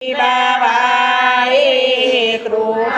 બાબાએ કૃપા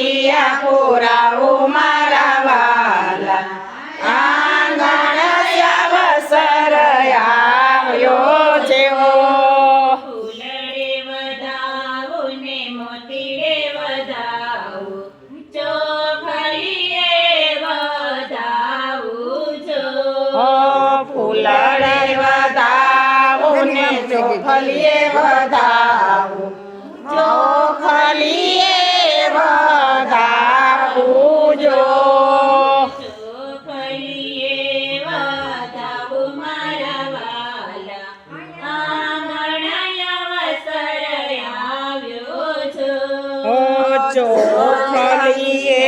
મોતિયા મારા વાલા આંગણ અવસર આવ્યો જેવો ફૂલડે વધાવું ને ચોખલીએ વધાવું ચોથલીએ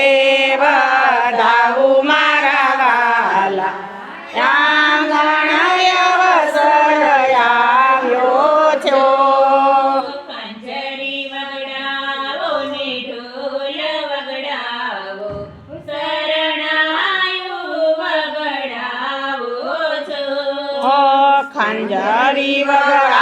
વધાવ મારા વાલા. આંગણ અવસર આવ્યો છો. પાંજરી વગડાવો ને ઢોલ વગડાવો શરણાયો વગડાવો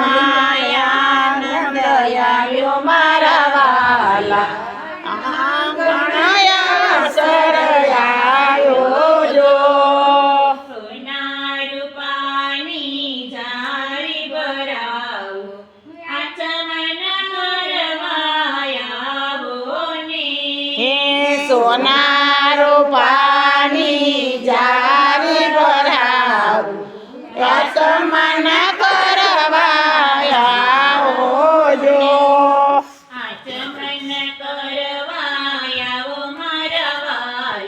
માયાનંદ આવ્યો મારા વાલા. ગણયા સરયાયો જો. સોના રૂપાની જારી બરાવો આચમન કરવાયાવો ને. સોના